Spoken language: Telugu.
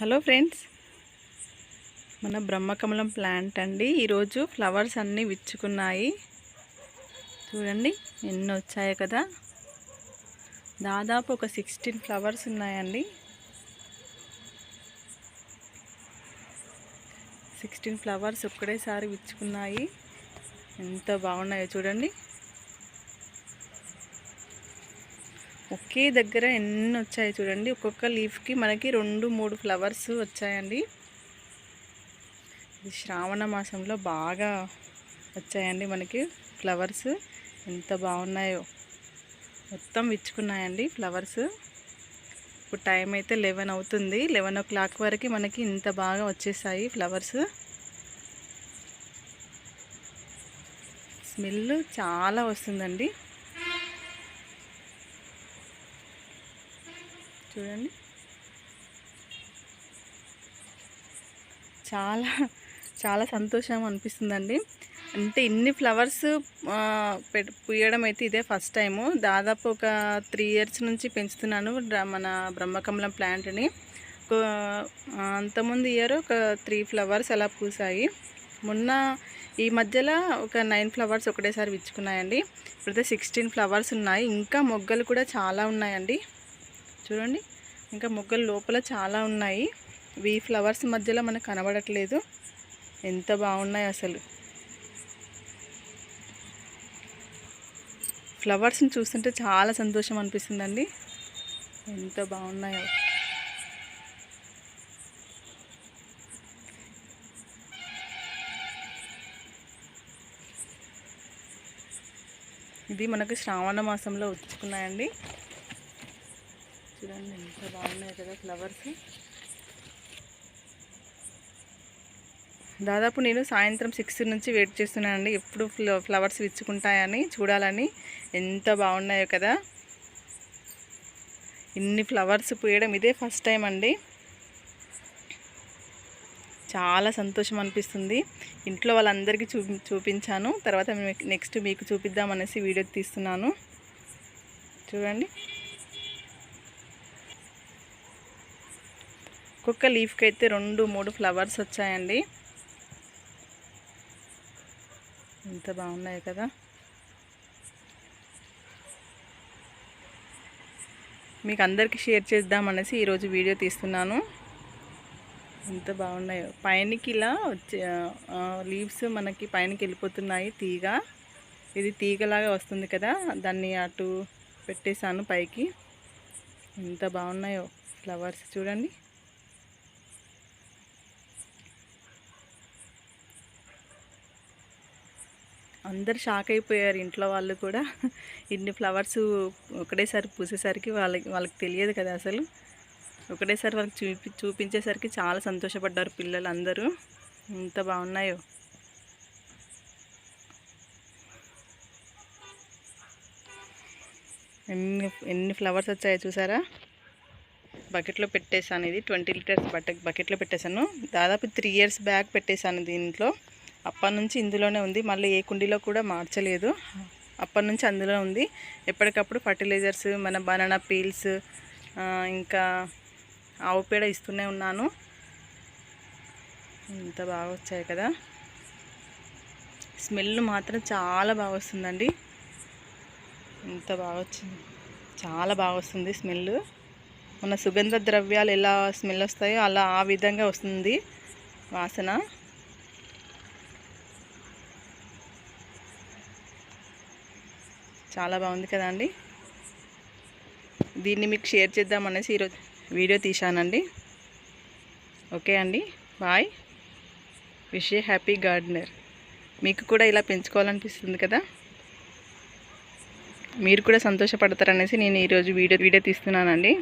హలో ఫ్రెండ్స్ మన బ్రహ్మకమలం ప్లాంట్ అండి. ఈరోజు ఫ్లవర్స్ అన్నీ విచ్చుకున్నాయి. చూడండి ఎన్ని వచ్చాయి కదా. దాదాపు ఒక సిక్స్టీన్ ఫ్లవర్స్ ఉన్నాయండి. సిక్స్టీన్ ఫ్లవర్స్ ఒక్కడేసారి విచ్చుకున్నాయి. ఎంత బాగున్నాయో చూడండి. ఒకే దగ్గర ఎన్ని వచ్చాయి చూడండి. ఒక్కొక్క లీఫ్కి మనకి రెండు మూడు ఫ్లవర్స్ వచ్చాయండి. ఇది శ్రావణ మాసంలో బాగా వచ్చాయండి మనకి ఫ్లవర్స్. ఎంత బాగున్నాయో. మొత్తం విచ్చుకున్నాయండి ఫ్లవర్స్. ఇప్పుడు టైం అయితే లెవెన్ అవుతుంది. లెవెన్ ఓ క్లాక్ వరకు మనకి ఇంత బాగా వచ్చేసాయి ఫ్లవర్స్. స్మెల్ చాలా వస్తుందండి. చూడండి. చాలా చాలా సంతోషం అనిపిస్తుందండి. అంటే ఇన్ని ఫ్లవర్స్ పెట్ పూయడం అయితే ఇదే ఫస్ట్ టైము. దాదాపు ఒక త్రీ ఇయర్స్ నుంచి పెంచుతున్నాను మన బ్రహ్మకమలం ప్లాంట్ని అంతకుముందు ఇయర్ ఒక త్రీ ఫ్లవర్స్ అలా పూసాయి. మొన్న ఈ మధ్యలో ఒక నైన్ ఫ్లవర్స్ ఒకటేసారి విచ్చుకున్నాయండి. ఇప్పుడైతే సిక్స్టీన్ ఫ్లవర్స్ ఉన్నాయి. ఇంకా మొగ్గలు కూడా చాలా ఉన్నాయండి. చూడండి. ఇంకా మొగ్గలు లోపల చాలా ఉన్నాయి. వీ ఫ్లవర్స్ మధ్యలో మనకు కనబడట్లేదు. ఎంత బాగున్నాయి అసలు. ఫ్లవర్స్ని చూస్తుంటే చాలా సంతోషం అనిపిస్తుందండి. ఎంత బాగున్నాయో. ఇది మనకు శ్రావణ మాసంలో వచ్చుకున్నాయండి. చూడండి ఎంత బాగున్నాయి కదా ఫ్లవర్స్. దాదాపు నేను సాయంత్రం సిక్స్ నుంచి వెయిట్ చేస్తున్నానండి. ఎప్పుడు ఫ్లవర్స్ విచ్చుకుంటాయని చూడాలని. ఎంత బాగున్నాయో కదా. ఇన్ని ఫ్లవర్స్ పూయడం ఇదే ఫస్ట్ టైం అండి. చాలా సంతోషం అనిపిస్తుంది. ఇంట్లో వాళ్ళందరికీ చూ చూపించాను. తర్వాత నెక్స్ట్ మీకు చూపిద్దామనేసి వీడియో తీస్తున్నాను. చూడండి. ఒక్కొక్క లీఫ్కి అయితే రెండు మూడు ఫ్లవర్స్ వచ్చాయండి. ఎంత బాగున్నాయి కదా. మీకు అందరికీ షేర్ చేద్దామనేసి ఈరోజు వీడియో తీస్తున్నాను. ఎంత బాగున్నాయో. పైనకి ఇలా వచ్చే లీవ్స్ మనకి పైనకి వెళ్ళిపోతున్నాయి తీగ. ఇది తీగలాగా వస్తుంది కదా. దాన్ని అటు పెట్టేశాను పైకి. ఎంత బాగున్నాయో ఫ్లవర్స్ చూడండి. అందరు షాక్ అయిపోయారు ఇంట్లో వాళ్ళు కూడా. ఇన్ని ఫ్లవర్స్ ఒకటేసారి పూసేసరికి వాళ్ళకి వాళ్ళకి తెలియదు కదా అసలు. ఒకటేసారి వాళ్ళకి చూపి చూపించేసరికి చాలా సంతోషపడ్డారు పిల్లలు అందరూ. ఎంత బాగున్నాయో. ఎన్ని ఎన్ని ఫ్లవర్స్ వచ్చాయో చూసారా? బకెట్లో పెట్టేశాను ఇది. ట్వంటీ లీటర్స్ బట్ట బకెట్లో పెట్టేశాను. దాదాపు త్రీ ఇయర్స్ బ్యాక్ పెట్టేశాను దీంట్లో. అప్పటి నుంచి ఇందులోనే ఉంది. మళ్ళీ ఏ కుండీలో కూడా మార్చలేదు. అప్పటి నుంచి అందులో ఉంది. ఎప్పటికప్పుడు ఫర్టిలైజర్స్ మన బనానా పీల్స్ ఇంకా ఆవు పేడ ఇస్తూనే ఉన్నాను. ఇంత బాగా వచ్చాయి కదా. స్మెల్ మాత్రం చాలా బాగా వస్తుందండి. ఇంత బాగా వచ్చింది. చాలా బాగా వస్తుంది స్మెల్. మన సుగంధ ద్రవ్యాలు ఎలా స్మెల్ వస్తాయో అలా ఆ విధంగా వస్తుంది వాసన. చాలా బాగుంది కదా అండి. దీన్ని మీకు షేర్ చేద్దామనేసి ఈరోజు వీడియో తీశానండి. ఓకే అండి. Bye. Wish a happy gardener. మీకు కూడా ఇలా పెంచుకోవాలనిపిస్తుంది కదా? మీరు కూడా సంతోషపడతారనేసి నేను ఈరోజు వీడియో వీడియో తీస్తున్నానండి.